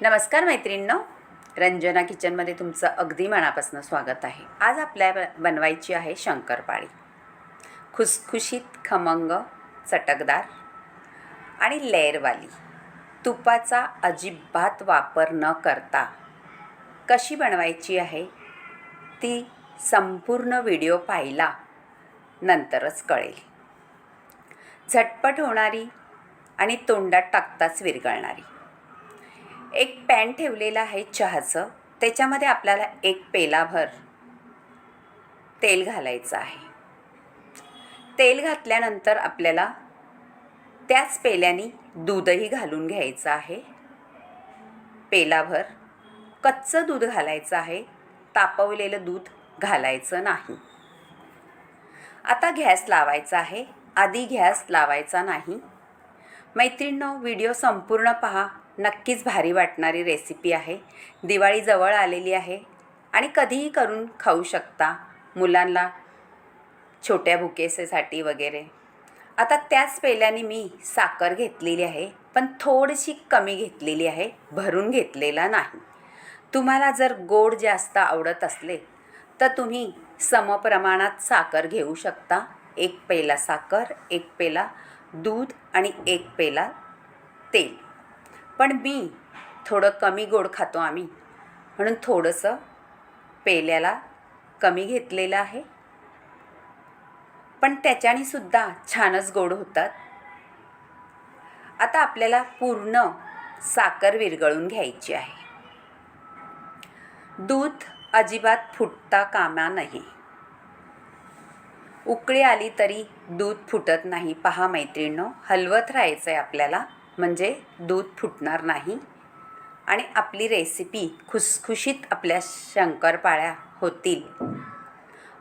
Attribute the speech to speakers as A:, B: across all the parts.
A: नमस्कार मैत्रिणींनो. रंजना किचनमध्ये तुमचं अगदी मनापासून स्वागत आहे. आज आपल्या ब- बनवायची आहे शंकरपाळी. खुसखुशीत खमंग चटकदार आणि लेअरवाली. तुपाचा अजिबात वापर न करता कशी बनवायची आहे? ती संपूर्ण व्हिडिओ पाहिला नंतरच कळेल. झटपट होणारी आणि तोंडात टाकताच विरघळणारी. एक पॅन ठेवलेलं आहे चहाचं. त्याच्यामध्ये आपल्याला एक पेलाभर तेल घालायचं आहे. तेल घातल्यानंतर आपल्याला त्याच पेल्याने दूधही घालून घ्यायचं आहे. पेलाभर कच्चं दूध घालायचं आहे. तापवलेलं दूध घालायचं नाही. आता गॅस लावायचा आहे. आधी गॅस लावायचा नाही. मैत्रिणींनो व्हिडिओ संपूर्ण पहा. नक्कीच भारी वाटणारी रेसिपी आहे. दिवाळी जवळ आलेली आहे आणि कधीही करून खाऊ शकता मुलांना छोट्या भुकेसेसाठी वगैरे. आता त्याच पेल्याने मी साखर घेतलेली आहे पण थोडीशी कमी घेतलेली आहे भरून घेतलेला नाही. तुम्हाला जर गोड जास्त आवडत असले तर तुम्ही समप्रमाणात साखर घेऊ शकता. एक पेला साखर एक पेला दूध आणि एक पेला तेल. पण मी थोडं कमी गोड खातो आम्ही. म्हणून थोडंसं पेल्याला कमी घेतलेलं आहे. पण त्याच्याने सुद्धा छानच गोड होतात. आता आपल्याला पूर्ण साखर विरघळून घ्यायची आहे. दूध अजिबात फुटता कामा नाही उकळी आली तरी दूध फुटत नाही. पहा मैत्रिणींनो हलवत राहायचं आहे आपल्याला. म्हणजे दूध फुटणार नाही. आणि आपली रेसिपी खुसखुशीत आपल्या शंकरपाळ्या होतील.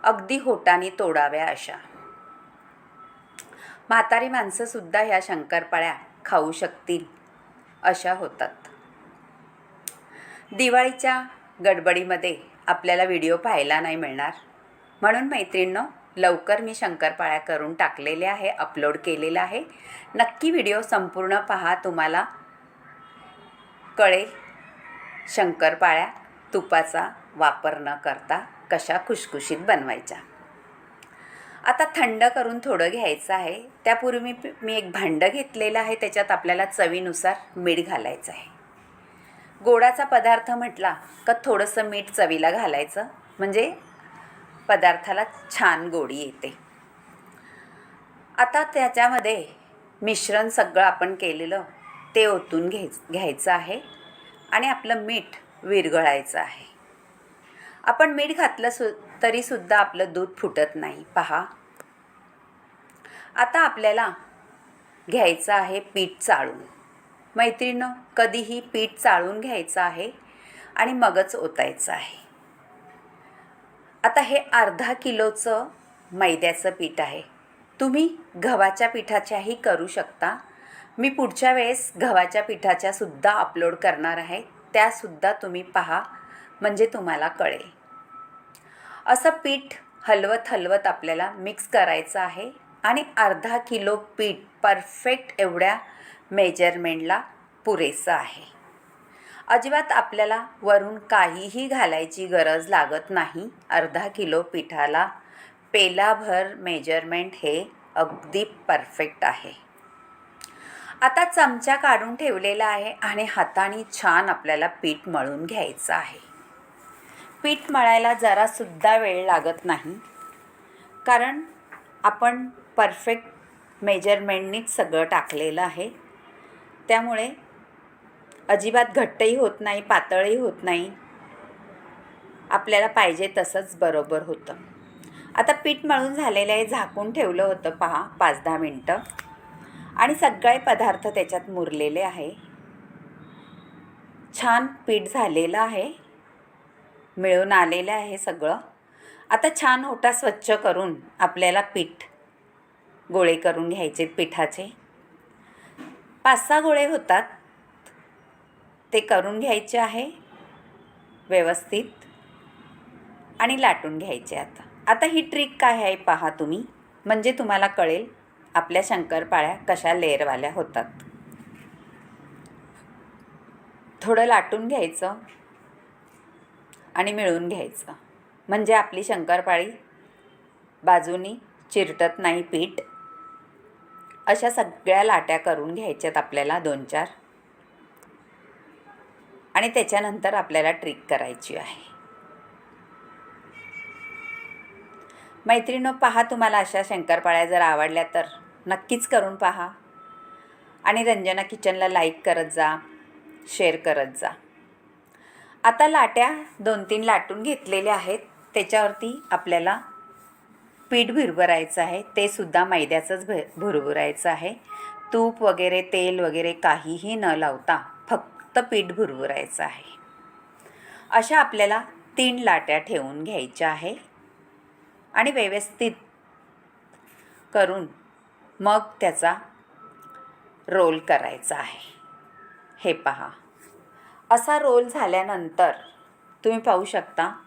A: अगदी होटाने तोडाव्या अशा. म्हातारी माणसंसुद्धा ह्या शंकरपाळ्या खाऊ शकतील अशा होतात. दिवाळीच्या गडबडीमध्ये आपल्याला व्हिडिओ पाहायला नाही मिळणार. म्हणून मैत्रिणींनो लवकर मी शंकरपाळ्या करून टाकलेले आहे अपलोड केलेलं आहे. नक्की व्हिडिओ संपूर्ण पहा तुम्हाला कळेल शंकरपाळ्या तुपाचा वापर न करता कशा खुशखुशीत बनवायच्या. आता थंड करून थोडं घ्यायचं आहे. त्यापूर्वी मी मी एक भांडं घेतलेलं आहे त्याच्यात आपल्याला चवीनुसार मीठ घालायचं आहे. गोडाचा पदार्थ म्हटला का थोडंसं मीठ चवीला घालायचं. म्हणजे पदार्थाला छान गोडी येते. आता त्याच्यामध्ये मिश्रण सगळं आपण केलेलं ते ओतून घ्याय घ्यायचं आहे आणि आपलं मीठ विरघळायचं आहे. आपण मीठ घातलं सु तरीसुद्धा आपलं दूध फुटत नाही. पहा. आता आपल्याला घ्यायचं आहे पीठ चाळून. मैत्रिणं कधीही पीठ चाळून घ्यायचं आहे आणि मगच ओतायचं आहे. आता हे अर्धा किलोचं मैद्याचं पीठ आहे. तुम्ही गव्हाच्या पिठाच्याही करू शकता. मी पुढच्या वेळेस गव्हाच्या पिठाच्यासुद्धा अपलोड करणार आहे. त्यासुद्धा तुम्ही पहा म्हणजे तुम्हाला कळेल. असं पीठ हलवत हलवत आपल्याला मिक्स करायचं आहे आणि अर्धा किलो पीठ परफेक्ट एवढ्या मेजरमेंटला पुरेसं आहे. अजिबात आपल्याला वरून काहीही घालायची गरज लागत नाही. अर्धा किलो पिठाला पेलाभर मेजरमेंट हे अगदी परफेक्ट आहे. आता चमचा काढून ठेवलेला आहे आणि हाताने छान आपल्याला पीठ मळून घ्यायचं आहे. पीठ मळायला जरासुद्धा वेळ लागत नाही. कारण आपण परफेक्ट मेजरमेंटनीच सगळं टाकलेलं आहे. त्यामुळे अजिबात घट्टही होत नाही पातळही होत नाही. आपल्याला पाहिजे तसंच बरोबर होतं. आता पीठ मळून झालेलं आहे झाकून ठेवलं होतं पहा पाच दहा मिनटं. आणि सगळे पदार्थ त्याच्यात मुरलेले आहे. छान पीठ झालेलं आहे. मिळून आलेलं आहे सगळं. आता छान ओटा स्वच्छ करून आपल्याला पीठ गोळे करून घ्यायचे पिठाचे. पाच सहा गोळे होतात. ते करून घ्यायचे आहे व्यवस्थित. आणि लाटून घ्यायचे आता. आता ही ट्रिक काय आहे पहा तुम्ही. म्हणजे तुम्हाला कळेल आपल्या शंकरपाळ्या कशा लेअरवाल्या होतात. थोडं लाटून घ्यायचं. आणि मिळून घ्यायचं. म्हणजे आपली शंकरपाळी बाजूनी चिरटत नाही पीठ. अशा सगळ्या लाट्या करून घ्यायच्यात आपल्याला दोन चार. आणि त्याच्यानंतर आपल्याला ट्रिक करायची आहे. मैत्रिणो पहा तुम्हाला अशा शंकरपाळ्या जर आवडल्या तर नक्कीच करून पहा. आणि रंजना किचनला लाईक करत जा शेअर करत जा. आता लाट्या दोन तीन लाटून घेतलेल्या आहेत. त्याच्यावरती आपल्याला पीठ भुरभरायचं आहे. ते सुद्धा मैद्याचंच भ भुरभुरायचं आहे. तूप वगैरे तेल वगैरे काहीही न लावता फक्त पीठ भुरभुरायचं आहे. अशा आपल्याला तीन लाट्या ठेवून घ्यायच्या आहे आणि व्यवस्थित करून मग त्याचा रोल करायचा आहे. हे पहा. असा रोल झाल्यानंतर तुम्ही पाहू शकता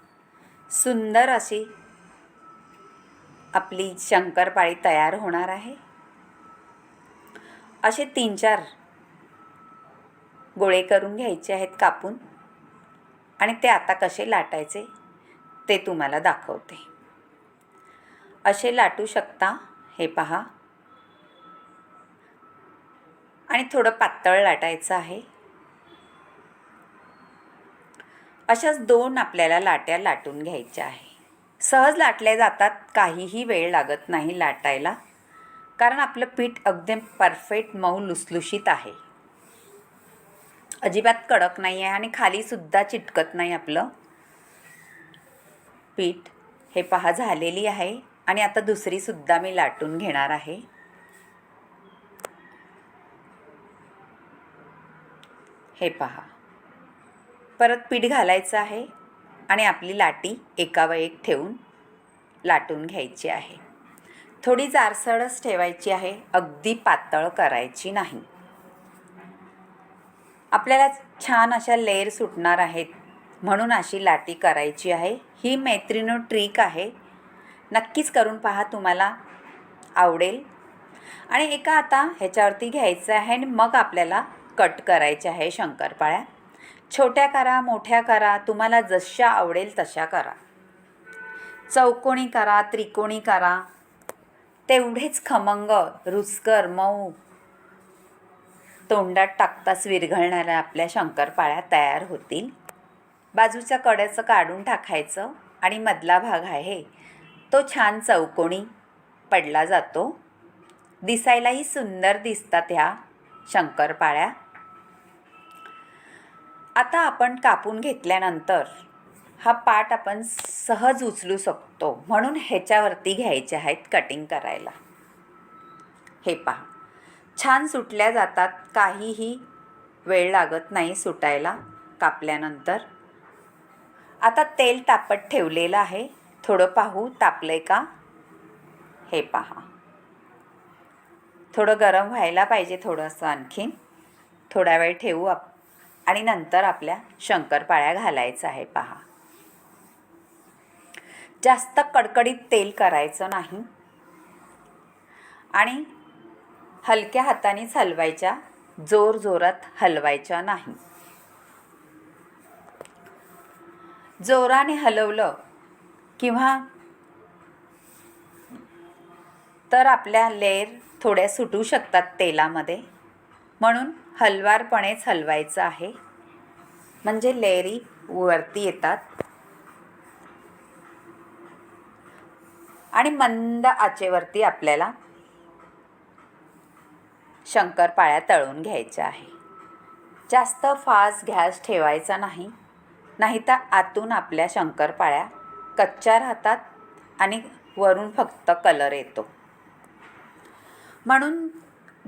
A: सुंदर अशी आपली शंकरपाळी तयार होणार आहे. असे तीन चार गोळे करून घ्यायचे आहेत कापून. आणि ते आता कसे लाटायचे ते तुम्हाला दाखवते. असे लाटू शकता हे पहा. आणि थोडं पातळ लाटायचं आहे. अशाच दोन आपल्याला लाट्या लाटून घ्यायच्या आहे. सहज लाटल्या जातात काहीही वेळ लागत नाही लाटायला. कारण आपलं पीठ अगदी परफेक्ट मऊ लुसलुशीत आहे. अजिबात कडक नाही आहे आणि खालीसुद्धा चिटकत नाही आपलं. पीठ हे पहा झालेली आहे. आणि आता दुसरीसुद्धा मी लाटून घेणार आहे. हे पहा. परत पीठ घालायचं आहे आणि आपली लाटी एकावर एक ठेवून लाटून घ्यायची आहे. थोडी जारसळच ठेवायची आहे. अगदी पातळ करायची नाही. आपल्याला छान अशा लेअर सुटणार आहेत. म्हणून अशी लाटी करायची आहे. ही मैत्रिणो ट्रिक आहे. नक्कीच करून पहा तुम्हाला आवडेल. आणि एका आता ह्याच्यावरती घ्यायचं आहे आणि मग आपल्याला कट करायचे आहे शंकरपाळ्या. छोट्या करा मोठ्या करा तुम्हाला जशा आवडेल तशा करा. चौकोणी करा त्रिकोणी करा. तेवढेच खमंग रुचकर मऊ तोंडात टाकताच विरघळणाऱ्या आपल्या शंकरपाळ्या तयार होतील. बाजूच्या कड्याचं काढून टाकायचं आणि मधला भाग आहे तो छान चौकोनी पडला जातो. दिसायलाही सुंदर दिसतात ह्या शंकरपाळ्या. आता आपण कापून घेतल्यानंतर हा पाट आपण सहज उचलू शकतो म्हणून ह्याच्यावरती घ्यायचे आहेत कटिंग करायला. हे पहा. छान सुटल्या जातात. काहीही वेळ लागत नाही सुटायला कापल्यानंतर. आता तेल तापत ठेवलेलं आहे. थोडं पाहू तापलं आहे का? हे पहा. थोडं गरम व्हायला पाहिजे थोडंसं आणखीन थोडा वेळ ठेवू आप आणि नंतर आपल्या शंकरपाळ्या घालायचं आहे पहा. जास्त कडकडीत तेल करायचं नाही. आणि हलक्या हातानेच हलवायच्या जोर जोरात हलवायच्या नाही. जोराने हलवलं किंवा तर आपल्या लेअर थोड्या सुटू शकतात तेलामध्ये. म्हणून हलवारपणेच हलवायचं आहे. म्हणजे लेअरी वरती येतात. आणि मंद आचेवरती आपल्याला शंकरपाळ्या तळून घ्यायच्या आहे. जास्त फास्ट गॅस ठेवायचा नाही नाही तर आतून आपल्या शंकरपाळ्या कच्च्या राहतात आणि वरून फक्त कलर येतो. म्हणून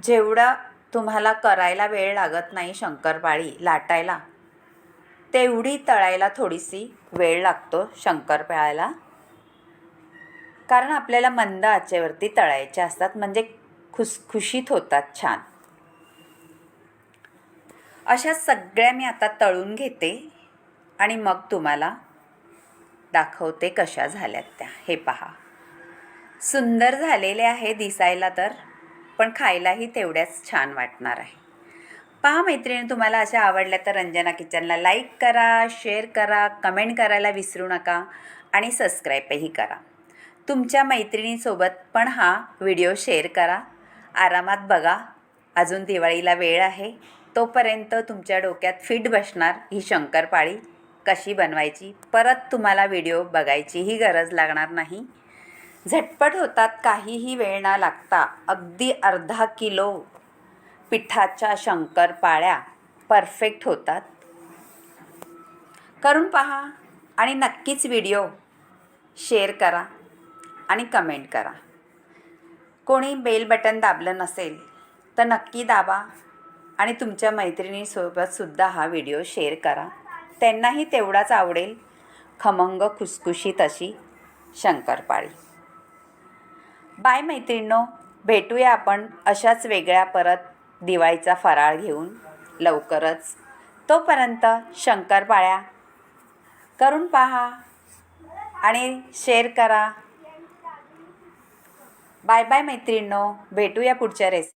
A: जेवढा तुम्हाला करायला वेळ लागत नाही शंकरपाळी लाटायला तेवढी तळायला थोडीशी वेळ लागतो शंकरपाळ्याला. कारण आपल्याला मंद आचेवरती तळायच्या असतात म्हणजे खुसखुशीत होतात छान. अशा सगळ्या मी आता तळून घेते आणि मग तुम्हाला दाखवते कशा झाल्यात त्या. हे पहा. सुंदर झालेले आहे दिसायला तर पण खायलाही तेवढ्याच छान वाटणार आहे. पहा मैत्रिणी तुम्हाला अशा आवडल्या तर रंजना किचनला लाईक करा शेअर करा कमेंट करायला विसरू नका आणि सबस्क्राईबही करा. तुमच्या मैत्रिणीसोबत पण हा व्हिडिओ शेअर करा. आरामात बघा. अजून दिवाळीला वेळ आहे. तोपर्यंत तुमच्या डोक्यात फिट बसणार ही शंकरपाळी. कशी बनवायची? परत तुम्हाला व्हिडिओ बघायचीही गरज लागणार नाही. झटपट होतात काहीही वेळ न लागता अगदी अर्धा किलो पिठाच्या शंकरपाळ्या परफेक्ट होतात. करून पहा आणि नक्कीच व्हिडिओ शेअर करा आणि कमेंट करा. कोणी बेल बटन दाबलं नसेल तर नक्की दाबा आणि तुमच्या मैत्रिणीसोबतसुद्धा हा व्हिडिओ शेअर करा. त्यांनाही तेवढाच आवडेल. खमंग खुसखुशीत अशी शंकरपाळी. बाय मैत्रिणींनो भेटूया आपण अशाच वेगळ्या परत दिवाळीचा फराळ घेऊन लवकरच. तोपर्यंत शंकरपाळ्या करून पहा आणि शेअर करा. बाय बाय मैत्रिणींनो भेटूया पुढच्या रेस